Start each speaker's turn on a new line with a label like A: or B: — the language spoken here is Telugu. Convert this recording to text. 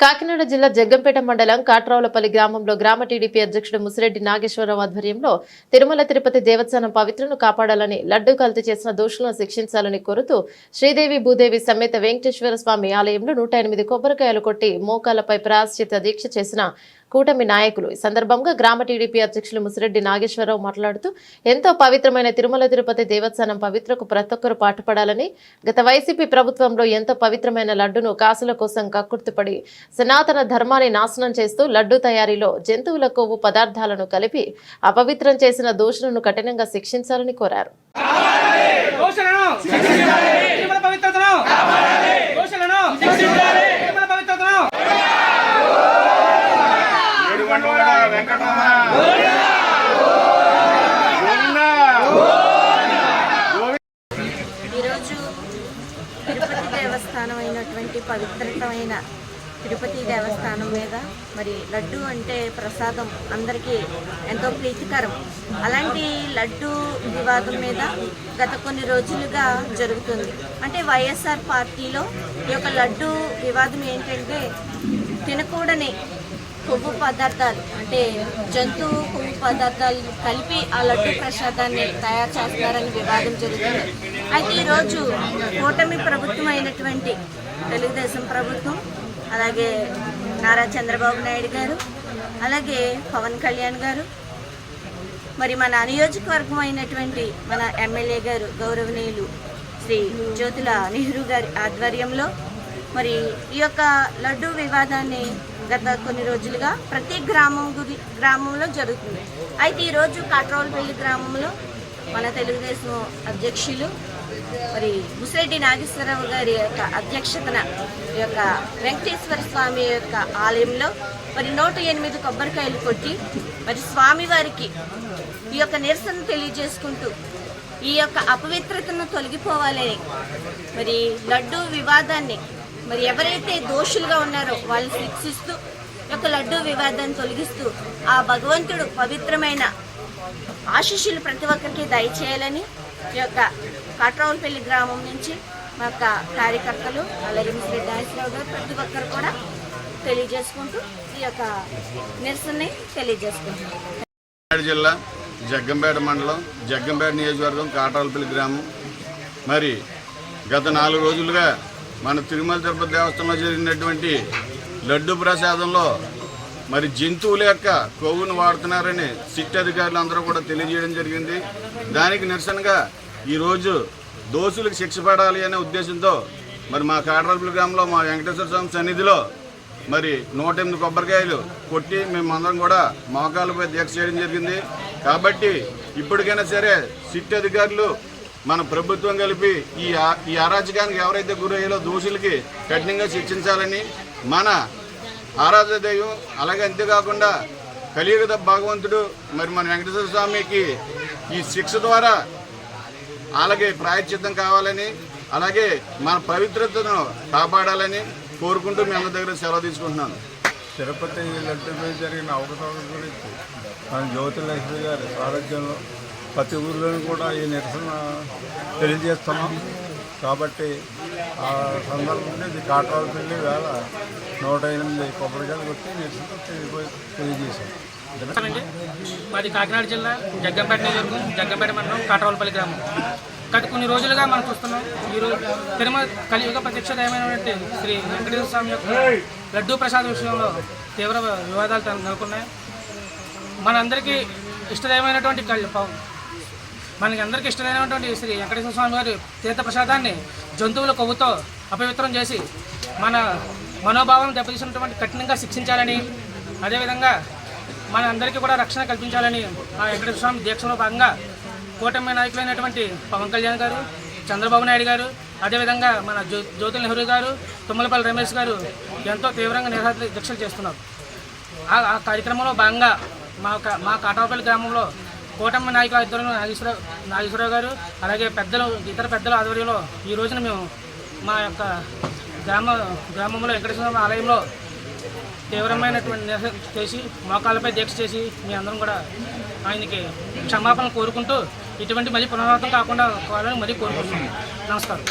A: కాకినాడ జిల్లా జగ్గంపేట మండలం కాట్రావులపల్లి గ్రామంలో గ్రామ టీడీపీ అధ్యక్షుడు ముసిరెడ్డి నాగేశ్వరరావు ఆధ్వర్యంలో తిరుమల తిరుపతి దేవస్థానం పవిత్రను కాపాడాలని లడ్డు కల్తీ చేసిన దోషులను శిక్షించాలని కోరుతూ శ్రీదేవి భూదేవి సమేత వెంకటేశ్వర స్వామి ఆలయంలో నూట ఎనిమిది కొబ్బరికాయలు కొట్టి మోకాలపై ప్రాశ్చిత దీక్ష చేసిన కూటమి నాయకులు. ఈ సందర్భంగా గ్రామ టీడీపీ అధ్యక్షులు ముసిరెడ్డి నాగేశ్వరరావు మాట్లాడుతూ ఎంతో పవిత్రమైన తిరుమల తిరుపతి దేవస్థానం పవిత్రకు ప్రతి ఒక్కరు పాటుపడాలని గత వైసీపీ ప్రభుత్వంలో ఎంతో పవిత్రమైన లడ్డును కాసుల కోసం కక్కుర్తిపడి సనాతన ధర్మాన్ని నాశనం చేస్తూ లడ్డు తయారీలో జంతువుల కొవ్వు పదార్థాలను కలిపి అపవిత్రం చేసిన దోషులను కఠినంగా శిక్షించాలని కోరారు.
B: దోషులను తిరుమల పవిత్రతను దోషులను తిరుమల పవిత్రతను
C: ఈరోజు తిరుపతి దేవస్థానం అయినటువంటి పవిత్రమైన తిరుపతి దేవస్థానం మీద మరి లడ్డు అంటే ప్రసాదం అందరికీ ఎంతో ప్రీతికరం. అలాంటి లడ్డు వివాదం మీద గత కొన్ని రోజులుగా జరుగుతుంది. అంటే వైఎస్ఆర్ పార్టీలో ఈ యొక్క లడ్డు వివాదం ఏంటంటే తినకూడని కొవ్వు పదార్థాలు అంటే జంతువు కొవ్వు పదార్థాలు కలిపి ఆ లడ్డు ప్రసాదాన్ని తయారు చేస్తారని వివాదం జరుగుతుంది. అయితే ఈరోజు కూటమి ప్రభుత్వం అయినటువంటి తెలుగుదేశం ప్రభుత్వం అలాగే నారా చంద్రబాబు నాయుడు గారు అలాగే పవన్ కళ్యాణ్ గారు మరి మన నియోజకవర్గం అయినటువంటి మన ఎమ్మెల్యే గారు గౌరవనీయులు శ్రీ జ్యోతుల నెహ్రూ గారి ఆధ్వర్యంలో మరి ఈ యొక్క లడ్డు వివాదాన్ని గత కొన్ని రోజులుగా ప్రతి గ్రామం గురి గ్రామంలో జరుగుతుంది. అయితే ఈరోజు కాట్రోల్పల్లి గ్రామంలో మన తెలుగుదేశం అధ్యక్షులు మరి ముసిరెడ్డి నాగేశ్వరరావు గారి యొక్క అధ్యక్షతన ఈ యొక్క వెంకటేశ్వర స్వామి యొక్క ఆలయంలో మరి నూట ఎనిమిది కొబ్బరికాయలు కొట్టి మరి స్వామివారికి ఈ యొక్క నిరసన తెలియజేసుకుంటూ ఈ యొక్క అపవిత్రతను తొలగిపోవాలని మరి లడ్డు వివాదాన్ని మరి ఎవరైతే దోషులుగా ఉన్నారో వాళ్ళు శిక్షిస్తూ ఈ యొక్క లడ్డు వివాదాన్ని తొలగిస్తూ ఆ భగవంతుడు పవిత్రమైన ఆశీస్సులు ప్రతి ఒక్కరికి దయచేయాలని ఈ యొక్క కాట్రావులపల్లి గ్రామం నుంచి మా యొక్క కార్యకర్తలు అలాగే శ్రీ నాగేశ్వరరావు గారు ప్రతి ఒక్కరు కూడా తెలియజేసుకుంటూ ఈ యొక్క నిరసనని తెలియజేసుకుంటున్నాం.
D: జిల్లా జగ్గంపేట మండలం జగ్గంపేట నియోజకవర్గం కాటాలపల్లి గ్రామం. మరి గత నాలుగు రోజులుగా మన తిరుమల తిరుపతి దేవస్థానంలో జరిగినటువంటి లడ్డు ప్రసాదంలో మరి జంతువుల యొక్క కొవ్వును వాడుతున్నారని సిట్ అధికారులు అందరూ కూడా తెలియజేయడం జరిగింది. దానికి నిరసనగా ఈరోజు దోషులకు శిక్ష పడాలి అనే ఉద్దేశంతో మరి మా కాటరపల్లి గ్రామంలో మా వెంకటేశ్వర స్వామి సన్నిధిలో మరి నూట ఎనిమిది కొబ్బరికాయలు కొట్టి మేమందరం కూడా మోకాళ్ళపై దీక్ష చేయడం జరిగింది. కాబట్టి ఇప్పటికైనా సరే సిట్ అధికారులు మన ప్రభుత్వం కలిపి ఈ ఆ- ఈ అరాచకానికి ఎవరైతే గురయ్యాలో దోషులకి కఠినంగా శిక్షించాలని మన ఆరాధ దైవం అలాగే అంతేకాకుండా కలియుగ భగవంతుడు మరి మన వెంకటేశ్వర స్వామికి ఈ శిక్ష ద్వారా అలాగే ప్రాయశ్చిత్తం కావాలని అలాగే మన పవిత్రతను కాపాడాలని కోరుకుంటూ మీ అందరి దగ్గర సెలవు తీసుకుంటున్నాను.
E: తిరుపతి లడ్డుపై జరిగిన అవకతవకల గురించి మన జ్యోతిలక్ష్మి గారి సారథ్యంలో ప్రతి ఊర్లోనూ కూడా ఈ నిరసన తెలియజేస్తున్నాం. కాబట్టి ఆ సందర్భంగా ఇది కాట్రాలు పెళ్ళి వేళ నూట ఎనిమిది కొబ్బరికాయలు కొట్టి నిరసన తెలియజేశాం.
B: అండి. మాది కాకినాడ జిల్లా జగ్గంపేట నియోజకవర్గం జగ్గంపేట మండలం కాటవాలపల్లి గ్రామం. గత కొన్ని రోజులుగా మనం చూస్తున్నాం. ఈరోజు తిరుమల కలియుగ ప్రత్యక్ష దైవమైనటువంటి శ్రీ వెంకటేశ్వర స్వామి యొక్క లడ్డూ ప్రసాద్ విషయంలో తీవ్ర వివాదాలు నెలకొన్నాయి. మనందరికీ ఇష్టదైవమైనటువంటి కల్- మనకి అందరికీ ఇష్టమైనటువంటి శ్రీ వెంకటేశ్వర స్వామి వారి తీర్థ ప్రసాదాన్ని జంతువుల కొవ్వుతో అపవిత్రం చేసి మన మనోభావం దెబ్బతీసినటువంటి కఠినంగా శిక్షించాలని అదేవిధంగా మన అందరికీ కూడా రక్షణ కల్పించాలని ఆ వెంకటేశ్వర స్వామి దీక్షలో భాగంగా కూటమి నాయకులైనటువంటి పవన్ కళ్యాణ్ గారు చంద్రబాబు నాయుడు గారు అదేవిధంగా మన జ్యో జ్యోతుల నెహ్రూ గారు తుమ్మలపల్లి రమేష్ గారు ఎంతో తీవ్రంగా నిరాహార దీక్షలు చేస్తున్నారు. ఆ ఆ కార్యక్రమంలో భాగంగా మా మా కాటాపల్లి గ్రామంలో కూటమి నాయకుల ఇద్దరు నాగేశ్వరరావు నాగేశ్వరరావు గారు అలాగే పెద్దలు ఇతర పెద్దల ఆధ్వర్యంలో ఈ రోజున మేము మా యొక్క గ్రామ గ్రామంలో వెంకటేశ్వర ఆలయంలో తీవ్రమైనటువంటి నిరసన చేసి మోకాళ్ళపై దీక్ష చేసి మీ అందరం కూడా ఆయనకి క్షమాపణ కోరుకుంటూ ఇటువంటి మళ్ళీ పునరావృతం కాకుండా కావాలని మళ్ళీ కోరుకుంటున్నాను. నమస్కారం.